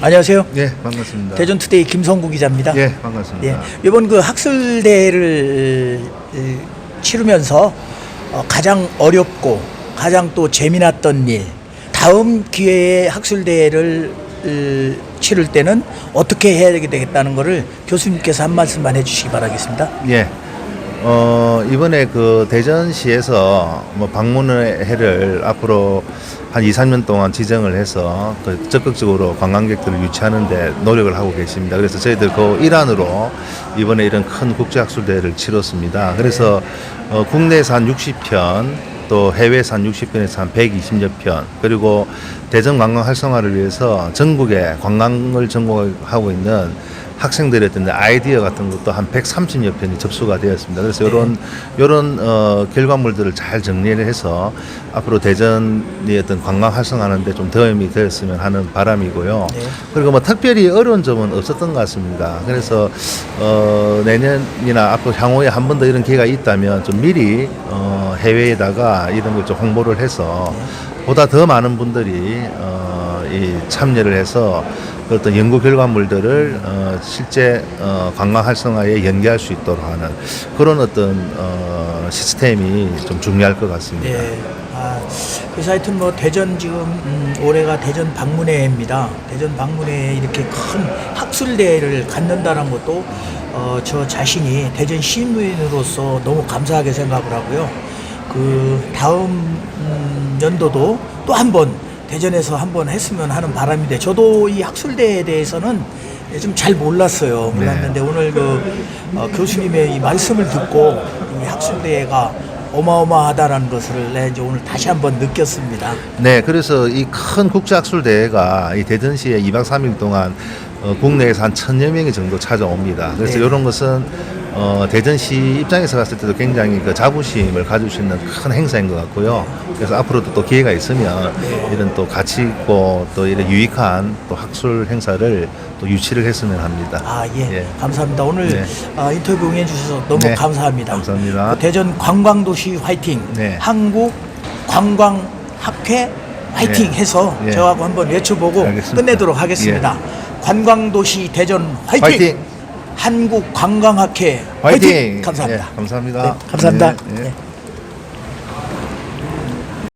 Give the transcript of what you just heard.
안녕하세요. 예, 반갑습니다. 대전투데이 김성구 기자입니다. 예, 반갑습니다. 예, 이번 그 학술대회를 에, 치르면서 어, 가장 어렵고 가장 또 재미났던 일, 다음 기회에 학술대회를 에, 치를 때는 어떻게 해야 되겠다는 것을 교수님께서 한 말씀만 해주시기 바라겠습니다. 예. 어, 이번에 그 대전시에서 뭐 방문의 해를 앞으로 한 2, 3년 동안 지정을 해서 그 적극적으로 관광객들을 유치하는데 노력을 하고 계십니다. 그래서 저희들 그 일환으로 이번에 이런 큰 국제학술대회를 치렀습니다. 그래서 어, 국내에서 한 60편 또 해외에서 한 60편에서 한 120여 편 그리고 대전 관광 활성화를 위해서 전국에 관광을 전공하고 있는 학생들의 어떤 아이디어 같은 것도 한 130여 편이 접수가 되었습니다. 그래서 이런 이런 어, 결과물들을 잘 정리를 해서 앞으로 대전이 어떤 관광 활성화하는데 좀 도움이 되었으면 하는 바람이고요. 네. 그리고 뭐 특별히 어려운 점은 없었던 것 같습니다. 그래서 어, 내년이나 앞으로 향후에 한 번 더 이런 기회가 있다면 좀 미리 어, 해외에다가 이런 걸 좀 홍보를 해서 보다 더 많은 분들이 어, 이 참여를 해서 그 어떤 연구 결과물들을 어, 실제 어, 관광 활성화에 연계할 수 있도록 하는 그런 어떤 어, 시스템이 좀 중요할 것 같습니다. 예. 아, 그래서 하여튼 뭐 대전 지금 음, 올해가 대전 방문회입니다. 대전 방문회에 이렇게 큰 학술대회를 갖는다는 것도 어, 저 자신이 대전 시민으로서 너무 감사하게 생각을 하고요. 그 다음 음, 연도도 또 한번 대전에서 한번 했으면 하는 바람인데 저도 이 학술대회에 대해서는 좀 잘 몰랐어요. 네. 몰랐는데 오늘 그 어, 교수님의 이 말씀을 듣고 이 학술대회가 어마어마하다라는 것을 내 이제 오늘 다시 한번 느꼈습니다. 네, 그래서 이 큰 국제학술 대회가 이 대전시에 2박 3일 동안 어, 국내에서 한 천여 명이 정도 찾아옵니다. 그래서 네. 이런 것은 어, 대전시 입장에서 봤을 때도 굉장히 그 자부심을 가질 수 있는 큰 행사인 것 같고요. 그래서 앞으로도 또 기회가 있으면 이런 또 가치 있고 또 이런 유익한 또 학술 행사를 또 유치를 했으면 합니다. 아, 예. 예. 감사합니다. 오늘 네. 어, 인터뷰 응해 주셔서 너무 네. 감사합니다. 감사합니다. 그 대전 관광도시 화이팅. 네. 한국 관광학회 화이팅 네. 해서 예. 저하고 한번 외쳐보고 알겠습니다. 끝내도록 하겠습니다. 관광도시 대전 화이팅. 화이팅! 한국 관광학회 화이팅. 화이팅! 감사합니다. 예, 감사합니다. 네, 감사합니다. 네, 네. 네.